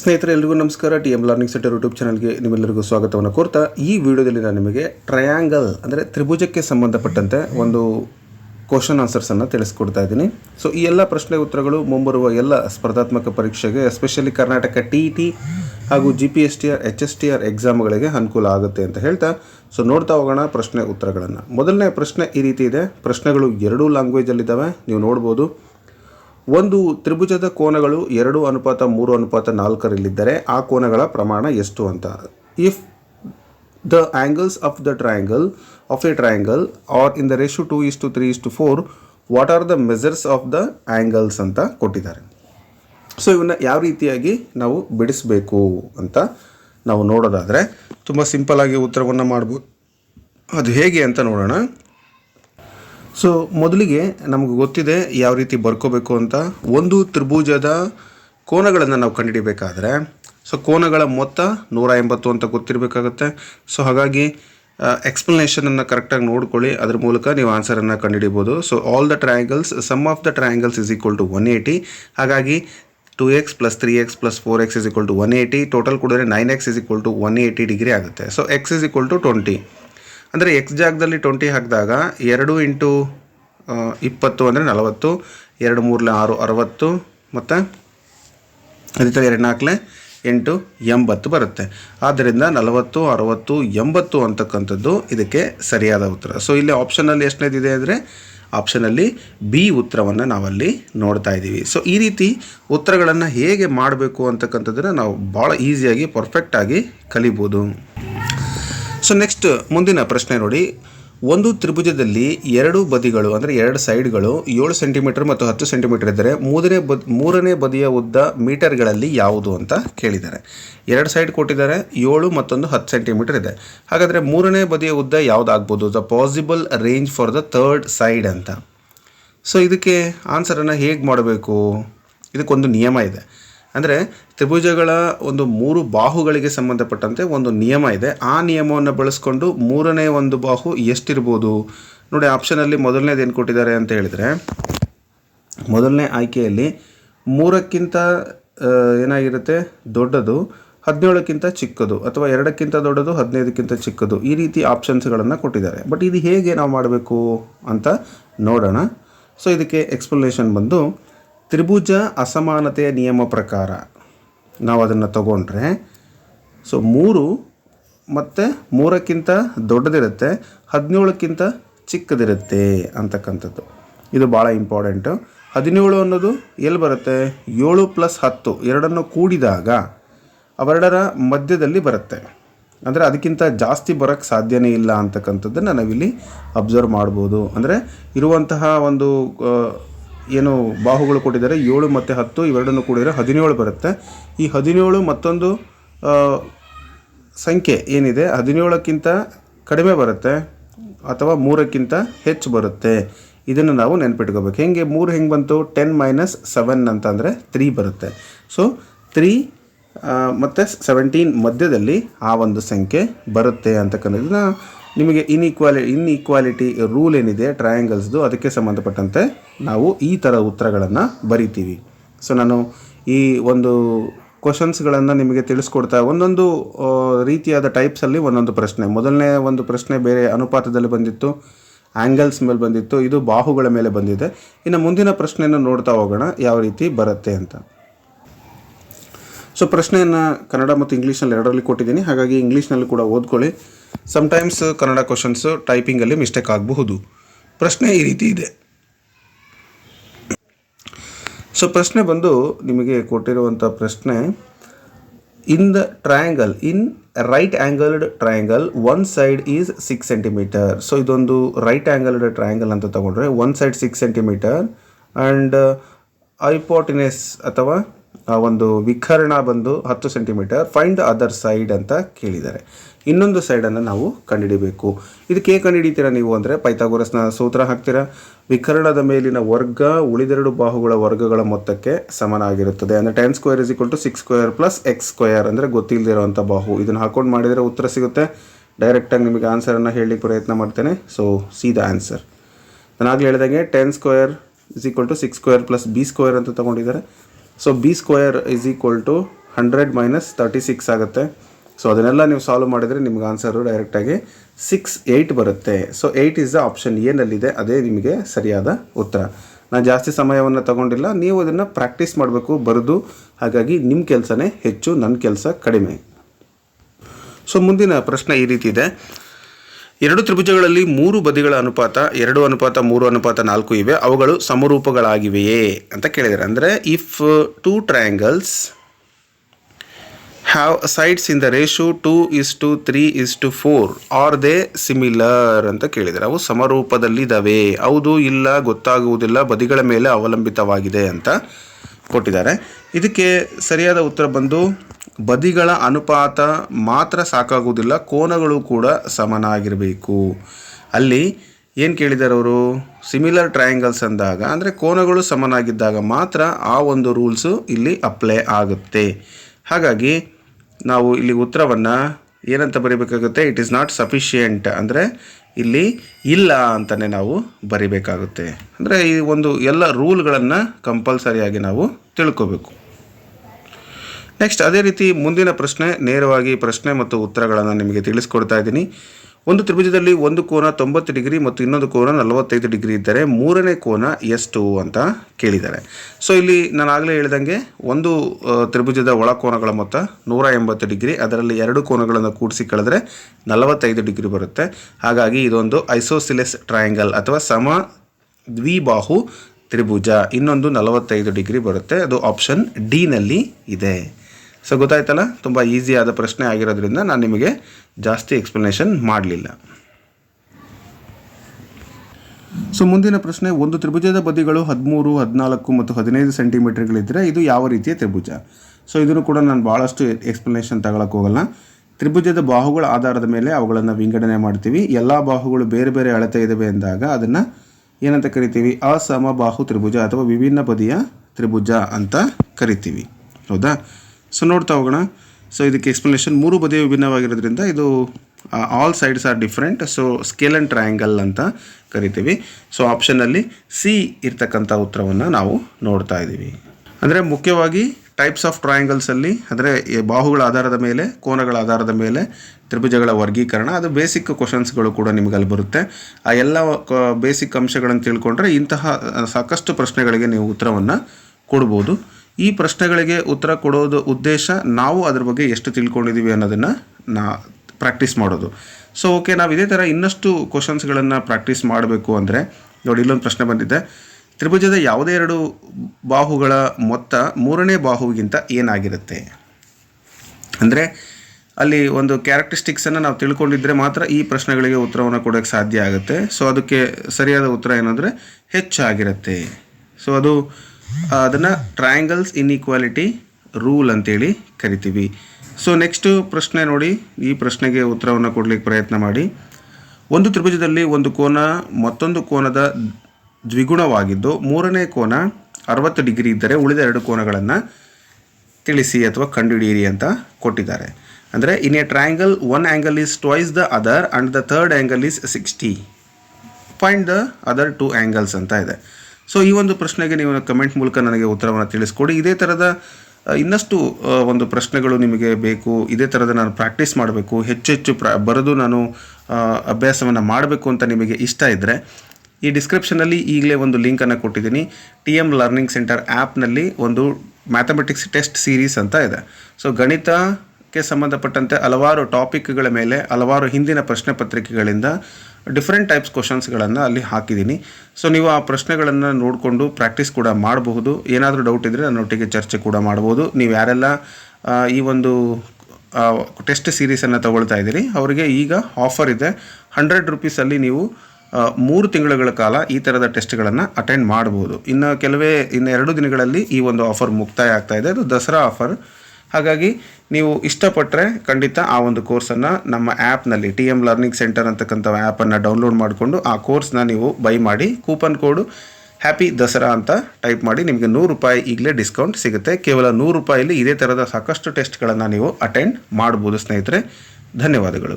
ಸ್ನೇಹಿತರೆ ಎಲ್ರಿಗೂ ನಮಸ್ಕಾರ. T M learning centre YouTube ಚಾನಲ್ಗೆ ನಿಮ್ಮೆಲ್ಲರಿಗೂ ಸ್ವಾಗತವನ್ನು ಕೋರ್ತಾ. ಈ ವಿಡಿಯೋದಲ್ಲಿ ನಾನು ನಿಮಗೆ ಟ್ರಯಾಂಗಲ್ ಅಂದರೆ ತ್ರಿಭುಜಕ್ಕೆ ಸಂಬಂಧಪಟ್ಟಂತೆ ಒಂದು ಕ್ವಶನ್ ಆನ್ಸರ್ಸನ್ನು ತಿಳಿಸ್ಕೊಡ್ತಾ ಇದ್ದೀನಿ. ಸೊ ಈ ಎಲ್ಲ ಪ್ರಶ್ನೆ ಉತ್ತರಗಳು ಮುಂಬರುವ ಎಲ್ಲ ಸ್ಪರ್ಧಾತ್ಮಕ ಪರೀಕ್ಷೆಗೆ ಎಸ್ಪೆಷಲಿ ಕರ್ನಾಟಕ ಟಿ ಟಿ ಹಾಗೂ G P S T R H S T R ಎಕ್ಸಾಮ್ಗಳಿಗೆ ಅನುಕೂಲ ಆಗುತ್ತೆ ಅಂತ ಹೇಳ್ತಾ. ಸೊ ನೋಡ್ತಾ ಹೋಗೋಣ ಪ್ರಶ್ನೆ ಉತ್ತರಗಳನ್ನು. ಮೊದಲನೇ ಪ್ರಶ್ನೆ ಈ ರೀತಿ ಇದೆ. ಪ್ರಶ್ನೆಗಳು ಎರಡೂ ಲ್ಯಾಂಗ್ವೇಜಲ್ಲಿದ್ದಾವೆ ನೀವು ನೋಡ್ಬೋದು. ಒಂದು ತ್ರಿಭುಜದ ಕೋನಗಳು ಎರಡು ಅನುಪಾತ, ಮೂರು ಅನುಪಾತ, ನಾಲ್ಕರಲ್ಲಿದ್ದರೆ ಆ ಕೋನಗಳ ಪ್ರಮಾಣ ಎಷ್ಟು ಅಂತ. If the angles of the triangle of a triangle are in the ratio two is to three is to four what are the measures of the angles ಅಂತ ಕೊಟ್ಟಿದ್ದಾರೆ. ಸೊ ಇವನ್ನ ಯಾವ ರೀತಿಯಾಗಿ ನಾವು ಬಿಡಿಸಬೇಕು ಅಂತ ನಾವು ನೋಡೋದಾದರೆ, ತುಂಬ ಆಗಿ ಉತ್ತರವನ್ನು ಮಾಡ್ಬೋದು. ಅದು ಹೇಗೆ ಅಂತ ನೋಡೋಣ. ಸೊ ಮೊದಲಿಗೆ ನಮಗೆ ಗೊತ್ತಿದೆ ಯಾವ ರೀತಿ ಬರ್ಕೋಬೇಕು ಅಂತ. ಒಂದು ತ್ರಿಭುಜದ ಕೋನಗಳನ್ನು ನಾವು ಕಂಡುಹಿಡಿಬೇಕಾದ್ರೆ ಸೊ ಕೋನಗಳ ಮೊತ್ತ ನೂರ ಎಂಬತ್ತು ಅಂತ ಗೊತ್ತಿರಬೇಕಾಗುತ್ತೆ. ಸೊ ಹಾಗಾಗಿ ಎಕ್ಸ್ಪ್ಲನೇಷನನ್ನು ಕರೆಕ್ಟಾಗಿ ನೋಡ್ಕೊಳ್ಳಿ. ಅದ್ರ ಮೂಲಕ ನೀವು ಆನ್ಸರನ್ನು ಕಂಡುಹಿಡಿಬೋದು. So all the triangles sum of the triangles is equal to one eighty ಹಾಗಾಗಿ two x plus three x plus four x is equal to one eighty total ಕೂಡಿದ್ರೆ nine x is equal to one eighty degree ಆಗುತ್ತೆ. So x is equal to twenty ಅಂದರೆ x ಜಾಗದಲ್ಲಿ twenty ಹಾಕಿದಾಗ ಎರಡು into ಇಪ್ಪತ್ತು ಅಂದರೆ ನಲವತ್ತು, ಎರಡು ಮೂರಲೆ ಆರು ಅರವತ್ತು, ಮತ್ತು ಅದೇ ಥರ ಎರಡು ನಾಲ್ಕಲೆ ಎಂಟು ಎಂಬತ್ತು ಬರುತ್ತೆ. ಆದ್ದರಿಂದ ನಲವತ್ತು, ಅರವತ್ತು, ಎಂಬತ್ತು ಅಂತಕ್ಕಂಥದ್ದು ಇದಕ್ಕೆ ಸರಿಯಾದ ಉತ್ತರ. ಸೊ ಇಲ್ಲಿ ಆಪ್ಷನಲ್ಲಿ ಎಷ್ಟನೇದಿದೆ ಅಂದರೆ ಆಪ್ಷನಲ್ಲಿ ಬಿ ಉತ್ತರವನ್ನು ನಾವಲ್ಲಿ ನೋಡ್ತಾ ಇದ್ದೀವಿ. ಸೊ ಈ ರೀತಿ ಉತ್ತರಗಳನ್ನು ಹೇಗೆ ಮಾಡಬೇಕು ಅಂತಕ್ಕಂಥದ್ದನ್ನು ನಾವು ಭಾಳ ಈಸಿಯಾಗಿ ಪರ್ಫೆಕ್ಟಾಗಿ ಕಲಿಬೋದು. ಸೊ ನೆಕ್ಸ್ಟ್ ಮುಂದಿನ ಪ್ರಶ್ನೆ ನೋಡಿ. ಒಂದು ತ್ರಿಭುಜದಲ್ಲಿ ಎರಡು ಬದಿಗಳು, ಅಂದರೆ ಎರಡು ಸೈಡ್ಗಳು ಏಳು ಸೆಂಟಿಮೀಟರ್ ಮತ್ತು ಹತ್ತು ಸೆಂಟಿಮೀಟರ್ ಇದ್ದರೆ ಮೂರನೇ ಬದ್ ಮೂರನೇ ಬದಿಯ ಉದ್ದ ಮೀಟರ್ಗಳಲ್ಲಿ ಯಾವುದು ಅಂತ ಕೇಳಿದ್ದಾರೆ. ಎರಡು ಸೈಡ್ ಕೊಟ್ಟಿದ್ದಾರೆ, ಏಳು ಮತ್ತೊಂದು ಹತ್ತು ಸೆಂಟಿಮೀಟರ್ ಇದೆ. ಹಾಗಾದರೆ ಮೂರನೇ ಬದಿಯ ಉದ್ದ ಯಾವುದಾಗ್ಬೋದು? The possible range for the third side ಅಂತ. ಸೊ ಇದಕ್ಕೆ ಆನ್ಸರನ್ನು ಹೇಗೆ ಮಾಡಬೇಕು? ಇದಕ್ಕೊಂದು ನಿಯಮ ಇದೆ. ಅಂದರೆ ತ್ರಿಭುಜಗಳ ಒಂದು ಮೂರು ಬಾಹುಗಳಿಗೆ ಸಂಬಂಧಪಟ್ಟಂತೆ ಒಂದು ನಿಯಮ ಇದೆ. ಆ ನಿಯಮವನ್ನು ಬಳಸ್ಕೊಂಡು ಮೂರನೇ ಒಂದು ಬಾಹು ಎಷ್ಟಿರ್ಬೋದು? ನೋಡಿ ಆಪ್ಷನಲ್ಲಿ ಮೊದಲನೇದು ಏನು ಕೊಟ್ಟಿದ್ದಾರೆ ಅಂತ ಹೇಳಿದರೆ, ಮೊದಲನೇ ಆಯ್ಕೆಯಲ್ಲಿ ಮೂರಕ್ಕಿಂತ ಏನಾಗಿರುತ್ತೆ? ದೊಡ್ಡದು, ಹದಿನೇಳಕ್ಕಿಂತ ಚಿಕ್ಕದು, ಅಥವಾ ಎರಡಕ್ಕಿಂತ ದೊಡ್ಡದು, ಹದಿನೈದಕ್ಕಿಂತ ಚಿಕ್ಕದು, ಈ ರೀತಿ ಆಪ್ಷನ್ಸ್ಗಳನ್ನು ಕೊಟ್ಟಿದ್ದಾರೆ. ಬಟ್ ಇದು ಹೇಗೆ ನಾವು ಮಾಡಬೇಕು ಅಂತ ನೋಡೋಣ. ಸೊ ಇದಕ್ಕೆ ಎಕ್ಸ್ಪ್ಲನೇಷನ್ ಬಂದು ತ್ರಿಭುಜ ಅಸಮಾನತೆಯ ನಿಯಮ ಪ್ರಕಾರ ನಾವು ಅದನ್ನು ತಗೊಂಡ್ರೆ ಸೊ ಮೂರು ಮತ್ತು ಮೂರಕ್ಕಿಂತ ದೊಡ್ಡದಿರುತ್ತೆ, ಹದಿನೇಳಕ್ಕಿಂತ ಚಿಕ್ಕದಿರುತ್ತೆ ಅಂತಕ್ಕಂಥದ್ದು. ಇದು ಭಾಳ ಇಂಪಾರ್ಟೆಂಟು ಹದಿನೇಳು ಅನ್ನೋದು ಎಲ್ಲಿ ಬರುತ್ತೆ? ಏಳು ಪ್ಲಸ್ ಹತ್ತು ಎರಡನ್ನು ಕೂಡಿದಾಗ ಅವೆರಡರ ಮಧ್ಯದಲ್ಲಿ ಬರುತ್ತೆ. ಅಂದರೆ ಅದಕ್ಕಿಂತ ಜಾಸ್ತಿ ಬರೋಕ್ಕೆ ಸಾಧ್ಯನೇ ಇಲ್ಲ ಅಂತಕ್ಕಂಥದ್ದನ್ನು ನಾವಿಲ್ಲಿ ಅಬ್ಸರ್ವ್ ಮಾಡ್ಬೋದು. ಅಂದರೆ ಇರುವಂತಹ ಒಂದು ಏನು ಬಾಹುಗಳು ಕೊಟ್ಟಿದ್ದಾರೆ, ಏಳು ಮತ್ತು ಹತ್ತು, ಇವೆರಡನ್ನು ಕೂಡಿದರೆ ಹದಿನೇಳು ಬರುತ್ತೆ. ಈ ಹದಿನೇಳು ಮತ್ತೊಂದು ಸಂಖ್ಯೆ ಏನಿದೆ, ಹದಿನೇಳಕ್ಕಿಂತ ಕಡಿಮೆ ಬರುತ್ತೆ ಅಥವಾ ಮೂರಕ್ಕಿಂತ ಹೆಚ್ಚು ಬರುತ್ತೆ. ಇದನ್ನು ನಾವು ನೆನ್ಪಿಟ್ಕೋಬೇಕು. ಹೆಂಗೆ ಮೂರು ಹೆಂಗೆ ಬಂತು? ಟೆನ್ ಮೈನಸ್ ಸೆವೆನ್ ಅಂತಂದರೆ ತ್ರೀ ಬರುತ್ತೆ. ಸೊ ತ್ರೀ ಮತ್ತು ಸೆವೆಂಟೀನ್ ಮಧ್ಯದಲ್ಲಿ ಆ ಒಂದು ಸಂಖ್ಯೆ ಬರುತ್ತೆ ಅಂತಕ್ಕಂಥದ್ದನ್ನ ನಿಮಗೆ ಇನ್ಇಕ್ವಾಲಿ ಇನ್ಇಕ್ವಾಲಿಟಿ ರೂಲ್ ಏನಿದೆ ಟ್ರಯಾಂಗಲ್ಸ್ದು ಅದಕ್ಕೆ ಸಂಬಂಧಪಟ್ಟಂತೆ ನಾವು ಈ ಥರ ಉತ್ತರಗಳನ್ನು ಬರಿತೀವಿ. ಸೊ ನಾನು ಈ ಒಂದು ಕ್ವಶನ್ಸ್ಗಳನ್ನು ನಿಮಗೆ ತಿಳಿಸ್ಕೊಡ್ತಾ ಒಂದೊಂದು ರೀತಿಯಾದ ಟೈಪ್ಸಲ್ಲಿ ಒಂದೊಂದು ಪ್ರಶ್ನೆ. ಮೊದಲನೇ ಒಂದು ಪ್ರಶ್ನೆ ಬೇರೆ ಅನುಪಾತದಲ್ಲಿ ಬಂದಿತ್ತು ಆ್ಯಂಗಲ್ಸ್ ಮೇಲೆ ಬಂದಿತ್ತು, ಇದು ಬಾಹುಗಳ ಮೇಲೆ ಬಂದಿದೆ. ಇನ್ನು ಮುಂದಿನ ಪ್ರಶ್ನೆಯನ್ನು ನೋಡ್ತಾ ಹೋಗೋಣ, ಯಾವ ರೀತಿ ಬರುತ್ತೆ ಅಂತ. ಸೊ ಪ್ರಶ್ನೆಯನ್ನು ಕನ್ನಡ ಮತ್ತು ಇಂಗ್ಲೀಷ್ನಲ್ಲಿ ಎರಡರಲ್ಲಿ ಕೊಟ್ಟಿದ್ದೀನಿ. ಹಾಗಾಗಿ ಇಂಗ್ಲೀಷ್ನಲ್ಲಿ ಕೂಡ ಓದ್ಕೊಳ್ಳಿ. ಸಮಟೈಮ್ಸ್ ಕನ್ನಡ ಕ್ವಶನ್ಸು ಟೈಪಿಂಗಲ್ಲಿ ಮಿಸ್ಟೇಕ್ ಆಗಬಹುದು. ಪ್ರಶ್ನೆ ಈ ರೀತಿ ಇದೆ. ಸೊ ಪ್ರಶ್ನೆ ಬಂದು ನಿಮಗೆ ಕೊಟ್ಟಿರುವಂಥ ಪ್ರಶ್ನೆ in the triangle in right angled triangle one side is six centimetre so ಇದೊಂದು ರೈಟ್ ಆ್ಯಂಗಲ್ಡ್ ಟ್ರಯಾಂಗಲ್ ಅಂತ ತಗೊಂಡ್ರೆ one side six centimetre and hypotenuse ಅಥವಾ ಒಂದು ವಿಕರ್ಣ ಬಂದು ಹತ್ತು ಸೆಂಟಿಮೀಟರ್ ಫೈಂಡ್ ಅದರ್ ಸೈಡ್ ಅಂತ ಕೇಳಿದ್ದಾರೆ. ಇನ್ನೊಂದು ಸೈಡನ್ನು ನಾವು ಕಂಡುಹಿಡಿಬೇಕು. ಇದಕ್ಕೆ ಹೇಗೆ ಕಂಡುಹಿಡಿತೀರಾ ನೀವು ಅಂದರೆ ಪೈಥಾಗೋರಸ್ನ ಸೂತ್ರ ಹಾಕ್ತೀರಾ? ವಿಕರ್ಣದ ಮೇಲಿನ ವರ್ಗ ಉಳಿದೆರಡು ಬಾಹುಗಳ ವರ್ಗಗಳ ಮೊತ್ತಕ್ಕೆ ಸಮನಾಗಿರುತ್ತದೆ. ಅಂದರೆ ten square is equal to six square plus x square ಅಂದರೆ ಗೊತ್ತಿಲ್ಲದಿರೋವಂಥ ಬಾಹು. ಇದನ್ನು ಹಾಕೊಂಡು ಮಾಡಿದರೆ ಉತ್ತರ ಸಿಗುತ್ತೆ. ಡೈರೆಕ್ಟಾಗಿ ನಿಮಗೆ ಆನ್ಸರನ್ನು ಹೇಳಲಿಕ್ಕೆ ಪ್ರಯತ್ನ ಮಾಡ್ತೇನೆ. ಸೊ ಸಿ ದ ಆನ್ಸರ್ ನಾನು ಆಗಲೇ ಹೇಳಿದಂಗೆ ten square is equal to six square plus b square ಅಂತ ತೊಗೊಂಡಿದ್ದಾರೆ. So b square is equal to hundred minus thirty six ಆಗುತ್ತೆ. ಸೊ ಅದನ್ನೆಲ್ಲ ನೀವು ಸಾಲ್ವ್ ಮಾಡಿದರೆ ನಿಮ್ಗೆ ಆನ್ಸರು ಡೈರೆಕ್ಟಾಗಿ ಸಿಕ್ಸ್ ಏಯ್ಟ್ ಬರುತ್ತೆ. So eight is the option ಏನಲ್ಲಿದೆ ಅದೇ ನಿಮಗೆ ಸರಿಯಾದ ಉತ್ತರ. ನಾನು ಜಾಸ್ತಿ ಸಮಯವನ್ನು ತಗೊಂಡಿಲ್ಲ. ನೀವು ಅದನ್ನು ಪ್ರಾಕ್ಟೀಸ್ ಮಾಡಬೇಕು, ಬರೆದು. ಹಾಗಾಗಿ ನಿಮ್ಮ ಕೆಲಸನೇ ಹೆಚ್ಚು ನನ್ನ ಕೆಲಸ ಕಡಿಮೆ. ಸೊ ಮುಂದಿನ ಪ್ರಶ್ನೆ ಈ ರೀತಿ ಇದೆ. ಎರಡು ತ್ರಿಭುಜಗಳಲ್ಲಿ ಮೂರು ಬದಿಗಳ ಅನುಪಾತ, ಎರಡು ಅನುಪಾತ, ಮೂರು ಅನುಪಾತ, ನಾಲ್ಕು ಇವೆ. ಅವುಗಳು ಸಮರೂಪಗಳಾಗಿವೆಯೇ ಅಂತ ಕೇಳಿದ್ದಾರೆ. ಅಂದರೆ if two triangles have sides in the ratio two is to three is to four are they similar ಅಂತ ಕೇಳಿದ್ದಾರೆ. ಅವು ಸಮರೂಪದಲ್ಲಿದ್ದಾವೆ. ಹೌದು, ಇಲ್ಲ, ಗೊತ್ತಾಗುವುದಿಲ್ಲ, ಬದಿಗಳ ಮೇಲೆ ಅವಲಂಬಿತವಾಗಿದೆ ಅಂತ ಕೊಟ್ಟಿದ್ದಾರೆ. ಇದಕ್ಕೆ ಸರಿಯಾದ ಉತ್ತರ ಬಂದು ಬದಿಗಳ ಅನುಪಾತ ಮಾತ್ರ ಸಾಕಾಗುವುದಿಲ್ಲ, ಕೋನಗಳು ಕೂಡ ಸಮನಾಗಿರಬೇಕು. ಅಲ್ಲಿ ಏನು ಕೇಳಿದ್ದಾರೆ ಅವರು? ಸಿಮಿಲರ್ ಟ್ರಯಾಂಗಲ್ಸ್ ಅಂದಾಗ, ಅಂದರೆ ಕೋನಗಳು ಸಮನಾಗಿದ್ದಾಗ ಮಾತ್ರ ಆ ಒಂದು ರೂಲ್ಸು ಇಲ್ಲಿ ಅಪ್ಲೈ ಆಗುತ್ತೆ. ಹಾಗಾಗಿ ನಾವು ಇಲ್ಲಿ ಉತ್ತರವನ್ನು ಏನಂತ ಬರೀಬೇಕಾಗುತ್ತೆ? ಇಟ್ ಈಸ್ ನಾಟ್ ಸಫಿಷಿಯೆಂಟ್ ಅಂದರೆ ಇಲ್ಲಿ ಇಲ್ಲ ಅಂತಲೇ ನಾವು ಬರಿಬೇಕಾಗುತ್ತೆ. ಅಂದರೆ ಈ ಒಂದು ಎಲ್ಲ ರೂಲ್ಗಳನ್ನು ಕಂಪಲ್ಸರಿಯಾಗಿ ನಾವು ತಿಳ್ಕೋಬೇಕು. ನೆಕ್ಸ್ಟ್ ಅದೇ ರೀತಿ ಮುಂದಿನ ಪ್ರಶ್ನೆ, ನೇರವಾಗಿ ಪ್ರಶ್ನೆ ಮತ್ತು ಉತ್ತರಗಳನ್ನು ನಿಮಗೆ ತಿಳಿಸ್ಕೊಡ್ತಾ ಇದ್ದೀನಿ. ಒಂದು ತ್ರಿಭುಜದಲ್ಲಿ ಒಂದು ಕೋನ ತೊಂಬತ್ತು ಡಿಗ್ರಿ ಮತ್ತು ಇನ್ನೊಂದು ಕೋನ ನಲವತ್ತೈದು ಡಿಗ್ರಿ ಇದ್ದರೆ ಮೂರನೇ ಕೋನ ಎಷ್ಟು ಅಂತ ಕೇಳಿದ್ದಾರೆ. ಸೊ ಇಲ್ಲಿ ನಾನು ಆಗಲೇ ಹೇಳಿದಂಗೆ ಒಂದು ತ್ರಿಭುಜದ ತ್ರಿಭುಜದ ಒಳಕೋನಗಳ ಮೊತ್ತ ನೂರ ಎಂಬತ್ತು ಡಿಗ್ರಿ, ಅದರಲ್ಲಿ ಎರಡು ಕೋನಗಳನ್ನು ಕೂಡಿಸಿ ಕಳೆದ್ರೆ ನಲವತ್ತೈದು ಡಿಗ್ರಿ ಬರುತ್ತೆ. ಹಾಗಾಗಿ ಇದೊಂದು ಐಸೋಸಿಲೆಸ್ ಟ್ರಯಾಂಗಲ್ ಅಥವಾ ಸಮ ದ್ವಿಬಾಹು ತ್ರಿಭುಜ. ಇನ್ನೊಂದು ನಲವತ್ತೈದು ಡಿಗ್ರಿ ಬರುತ್ತೆ. ಅದು ಆಪ್ಷನ್ ಡಿನಲ್ಲಿ ಇದೆ. ಸೊ ಗೊತ್ತಾಯ್ತಲ್ಲ? ತುಂಬ ಈಸಿಯಾದ ಪ್ರಶ್ನೆ ಆಗಿರೋದ್ರಿಂದ ನಾನು ನಿಮಗೆ ಜಾಸ್ತಿ ಎಕ್ಸ್ಪ್ಲನೇಷನ್ ಮಾಡಲಿಲ್ಲ. ಸೊ ಮುಂದಿನ ಪ್ರಶ್ನೆ, ಒಂದು ತ್ರಿಭುಜದ ಬದಿಗಳು ಹದಿಮೂರು, ಹದಿನಾಲ್ಕು ಮತ್ತು ಹದಿನೈದು ಸೆಂಟಿಮೀಟರ್ಗಳಿದ್ದರೆ ಇದು ಯಾವ ರೀತಿಯ ತ್ರಿಭುಜ? ಸೊ ಇದನ್ನು ಕೂಡ ನಾನು ಭಾಳಷ್ಟು ಎಕ್ಸ್ಪ್ಲನೇಷನ್ ತಗೊಳಕ್ಕೆ ಹೋಗಲ್ಲ. ತ್ರಿಭುಜದ ಬಾಹುಗಳ ಆಧಾರದ ಮೇಲೆ ಅವುಗಳನ್ನು ವಿಂಗಡಣೆ ಮಾಡ್ತೀವಿ. ಎಲ್ಲ ಬಾಹುಗಳು ಬೇರೆ ಬೇರೆ ಅಳತೆ ಇದ್ದಾವೆ ಅಂದಾಗ ಅದನ್ನು ಏನಂತ ಕರಿತೀವಿ? ಅಸಮ ಬಾಹು ತ್ರಿಭುಜ ಅಥವಾ ವಿಭಿನ್ನ ಬದಿಯ ತ್ರಿಭುಜ ಅಂತ ಕರಿತೀವಿ. ಹೌದಾ? ಸೊ ನೋಡ್ತಾ ಹೋಗೋಣ. ಸೊ ಇದಕ್ಕೆ ಎಕ್ಸ್ಪ್ಲನೇಷನ್ ಮೂರು ಬದಿ ವಿಭಿನ್ನವಾಗಿರೋದ್ರಿಂದ ಇದು all sides are different so scalene triangle ಅಂತ ಕರಿತೀವಿ. ಸೊ ಆಪ್ಷನಲ್ಲಿ ಸಿ ಇರ್ತಕ್ಕಂಥ ಉತ್ತರವನ್ನು ನಾವು ನೋಡ್ತಾ ಇದ್ದೀವಿ ಅಂದರೆ ಮುಖ್ಯವಾಗಿ ಟೈಪ್ಸ್ ಆಫ್ ಟ್ರಯಾಂಗಲ್ಸಲ್ಲಿ ಅಂದರೆ ಬಾಹುಗಳ ಆಧಾರದ ಮೇಲೆ, ಕೋನಗಳ ಆಧಾರದ ಮೇಲೆ, ತ್ರಿಭುಜಗಳ ವರ್ಗೀಕರಣ, ಅದು ಬೇಸಿಕ್ ಕ್ವಶನ್ಸ್ಗಳು ಕೂಡ ನಿಮಗೆ ಅಲ್ಲಿ ಬರುತ್ತೆ. ಆ ಎಲ್ಲ ಬೇಸಿಕ್ ಅಂಶಗಳನ್ನು ತಿಳ್ಕೊಂಡ್ರೆ ಇಂತಹ ಸಾಕಷ್ಟು ಪ್ರಶ್ನೆಗಳಿಗೆ ನೀವು ಉತ್ತರವನ್ನು ಕೊಡ್ಬೋದು. ಈ ಪ್ರಶ್ನೆಗಳಿಗೆ ಉತ್ತರ ಕೊಡೋದು ಉದ್ದೇಶ ನಾವು ಅದ್ರ ಬಗ್ಗೆ ಎಷ್ಟು ತಿಳ್ಕೊಂಡಿದ್ದೀವಿ ಅನ್ನೋದನ್ನು ನಾ ಪ್ರಾಕ್ಟೀಸ್ ಮಾಡೋದು. ಸೊ ಓಕೆ ನಾವು ಇದೇ ಥರ ಇನ್ನಷ್ಟು ಕ್ವಶನ್ಸ್ಗಳನ್ನು ಪ್ರಾಕ್ಟೀಸ್ ಮಾಡಬೇಕು ಅಂದರೆ, ನೋಡಿ, ಇಲ್ಲೊಂದು ಪ್ರಶ್ನೆ ಬಂದಿದೆ. ತ್ರಿಭುಜದ ಯಾವುದೇ ಎರಡು ಬಾಹುಗಳ ಮೊತ್ತ ಮೂರನೇ ಬಾಹುವಿಗಿಂತ ಏನಾಗಿರುತ್ತೆ? ಅಂದರೆ, ಅಲ್ಲಿ ಒಂದು ಕ್ಯಾರೆಕ್ಟರಿಸ್ಟಿಕ್ಸನ್ನು ನಾವು ತಿಳ್ಕೊಂಡಿದ್ರೆ ಮಾತ್ರ ಈ ಪ್ರಶ್ನೆಗಳಿಗೆ ಉತ್ತರವನ್ನು ಕೊಡೋಕ್ಕೆ ಸಾಧ್ಯ ಆಗುತ್ತೆ. ಸೊ ಅದಕ್ಕೆ ಸರಿಯಾದ ಉತ್ತರ ಏನಂದರೆ, ಹೆಚ್ಚಾಗಿರುತ್ತೆ. ಸೊ ಅದು ಅದನ್ನು ಟ್ರಯಾಂಗಲ್ಸ್ ಇನ್ಇಕ್ವಾಲಿಟಿ ರೂಲ್ ಅಂತೇಳಿ ಕರಿತೀವಿ. ಸೊ ನೆಕ್ಸ್ಟು ಪ್ರಶ್ನೆ ನೋಡಿ, ಈ ಪ್ರಶ್ನೆಗೆ ಉತ್ತರವನ್ನು ಕೊಡಲಿಕ್ಕೆ ಪ್ರಯತ್ನ ಮಾಡಿ. ಒಂದು ತ್ರಿಭುಜದಲ್ಲಿ ಒಂದು ಕೋನ ಮತ್ತೊಂದು ಕೋನದ ದ್ವಿಗುಣವಾಗಿದ್ದು, ಮೂರನೇ ಕೋನ ಅರವತ್ತು ಡಿಗ್ರಿ ಇದ್ದರೆ ಉಳಿದ ಎರಡು ಕೋನಗಳನ್ನು ತಿಳಿಸಿ ಅಥವಾ ಕಂಡುಹಿಡಿಯಿರಿ ಅಂತ ಕೊಟ್ಟಿದ್ದಾರೆ. ಅಂದರೆ in a triangle one angle is twice the other and the third angle is sixty find the other two angles ಅಂತ ಇದೆ. ಸೊ ಈ ಒಂದು ಪ್ರಶ್ನೆಗೆ ನೀವು ಕಮೆಂಟ್ ಮೂಲಕ ನನಗೆ ಉತ್ತರವನ್ನು ತಿಳಿಸ್ಕೊಡಿ. ಇದೇ ಥರದ ಇನ್ನಷ್ಟು ಒಂದು ಪ್ರಶ್ನೆಗಳು ನಿಮಗೆ ಬೇಕು. ಇದೇ ಥರದ ನಾನು ಪ್ರಾಕ್ಟೀಸ್ ಮಾಡಬೇಕು. ಹೆಚ್ಚು ಪ್ರ, ಬರೆದು ನಾನು ಅಭ್ಯಾಸವನ್ನು ಮಾಡಬೇಕು ಅಂತ ನಿಮಗೆ ಇಷ್ಟ ಇದ್ದರೆ ಈ ಡಿಸ್ಕ್ರಿಪ್ಷನಲ್ಲಿ ಈಗಲೇ ಒಂದು ಲಿಂಕನ್ನು ಕೊಟ್ಟಿದ್ದೀನಿ. ಟಿ ಎಂ ಲರ್ನಿಂಗ್ ಸೆಂಟರ್ ಆ್ಯಪ್ನಲ್ಲಿ ಒಂದು ಮ್ಯಾಥಮೆಟಿಕ್ಸ್ ಟೆಸ್ಟ್ ಸೀರೀಸ್ ಅಂತ ಇದೆ. ಸೊ ಗಣಿತಕ್ಕೆ ಸಂಬಂಧಪಟ್ಟಂತೆ ಹಲವಾರು ಟಾಪಿಕ್ಗಳ ಮೇಲೆ ಹಲವಾರು ಹಿಂದಿನ ಪ್ರಶ್ನೆ ಪತ್ರಿಕೆಗಳಿಂದ ಡಿಫ್ರೆಂಟ್ ಟೈಪ್ಸ್ ಕ್ವಶನ್ಸ್ಗಳನ್ನು ಅಲ್ಲಿ ಹಾಕಿದ್ದೀನಿ. ಸೊ ನೀವು ಆ ಪ್ರಶ್ನೆಗಳನ್ನು ನೋಡಿಕೊಂಡು ಪ್ರಾಕ್ಟೀಸ್ ಕೂಡ ಮಾಡಬಹುದು. ಏನಾದರೂ ಡೌಟ್ ಇದ್ದರೆ ನನ್ನೊಟ್ಟಿಗೆ ಚರ್ಚೆ ಕೂಡ ಮಾಡ್ಬೋದು. ನೀವು ಯಾರೆಲ್ಲ ಈ ಒಂದು ಟೆಸ್ಟ್ ಸೀರೀಸನ್ನು ತಗೊಳ್ತಾ ಇದ್ದೀರಿ, ಅವರಿಗೆ ಈಗ ಆಫರ್ ಇದೆ. ಹಂಡ್ರೆಡ್ ರುಪೀಸಲ್ಲಿ ನೀವು ಮೂರು ತಿಂಗಳುಗಳ ಕಾಲ ಈ ಥರದ ಟೆಸ್ಟ್ಗಳನ್ನು ಅಟೆಂಡ್ ಮಾಡ್ಬೋದು. ಇನ್ನು ಕೆಲವೇ, ಇನ್ನು ಎರಡು ದಿನಗಳಲ್ಲಿ ಈ ಒಂದು ಆಫರ್ ಮುಕ್ತಾಯ ಆಗ್ತಾ ಇದೆ. ಅದು ದಸರಾ ಆಫರ್ ಹಾಗಾಗಿ ನೀವು ಇಷ್ಟಪಟ್ಟರೆ ಖಂಡಿತ ಆ ಒಂದು ಕೋರ್ಸನ್ನು ನಮ್ಮ ಆ್ಯಪ್ನಲ್ಲಿ ಟಿ ಎಂ ಲರ್ನಿಂಗ್ ಸೆಂಟರ್ ಅಂತಕ್ಕಂಥ ಆ್ಯಪನ್ನು ಡೌನ್ಲೋಡ್ ಮಾಡಿಕೊಂಡು ಆ ಕೋರ್ಸ್ನ ನೀವು ಬೈ ಮಾಡಿ ಕೂಪನ್ ಕೋಡು ಹ್ಯಾಪಿ ದಸರಾ ಅಂತ ಟೈಪ್ ಮಾಡಿ ನಿಮಗೆ ನೂರು ರೂಪಾಯಿ ಈಗಲೇ ಡಿಸ್ಕೌಂಟ್ ಸಿಗುತ್ತೆ. ಕೇವಲ ನೂರು ರೂಪಾಯಲ್ಲಿ ಇದೇ ಥರದ ಸಾಕಷ್ಟು ಟೆಸ್ಟ್ಗಳನ್ನು ನೀವು ಅಟೆಂಡ್ ಮಾಡ್ಬೋದು ಸ್ನೇಹಿತರೆ. ಧನ್ಯವಾದಗಳು.